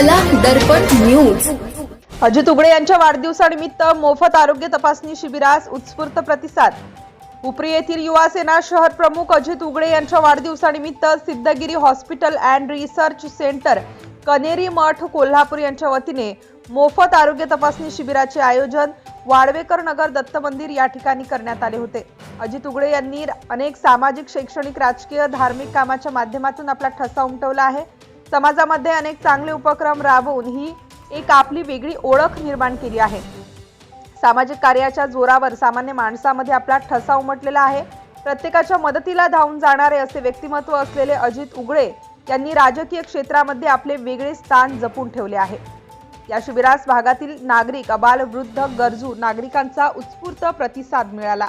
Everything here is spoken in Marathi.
कला दर्पण न्यूज अजित उघडे यांच्या वाढदिवसानिमित्त मोफत आरोग्य तपासणी शिबिरास उत्स्फूर्त प्रतिसाद. उपरी येथील युवा सेना शहर प्रमुख अजित उगडे यांच्या वाढदिवसानिमित्त Siddhagiri hospital and research centre Kaneri Math Kolhapur यांच्या वतीने मोफत आरोग्य तपासणी शिबिराचे आयोजन वाडवेकर नगर दत्त मंदिर या ठिकाणी करण्यात आले होते. अजित उगडे यांनी अनेक सामाजिक शैक्षणिक राजकीय धार्मिक कामाच्या माध्यमातून आपला ठसा उमटवला आहे. समाजामध्ये अनेक चांगले उपक्रम राबवून ही एक आपली वेगळी ओळख निर्माण केली आहे. सामाजिक कार्याच्या जोरावर सामान्य माणसामध्ये आपला ठसा उमटलेला आहे. प्रत्येकाच्या मदतीला धावून जाणारे असे व्यक्तिमत्व असलेले अजित उगळे यांनी राजकीय क्षेत्रामध्ये आपले वेगळे स्थान जपून ठेवले आहे. या शिबिरास भागातील नागरिक अबाल वृद्ध गरजू नागरिकांचा उत्स्फूर्त प्रतिसाद मिळाला.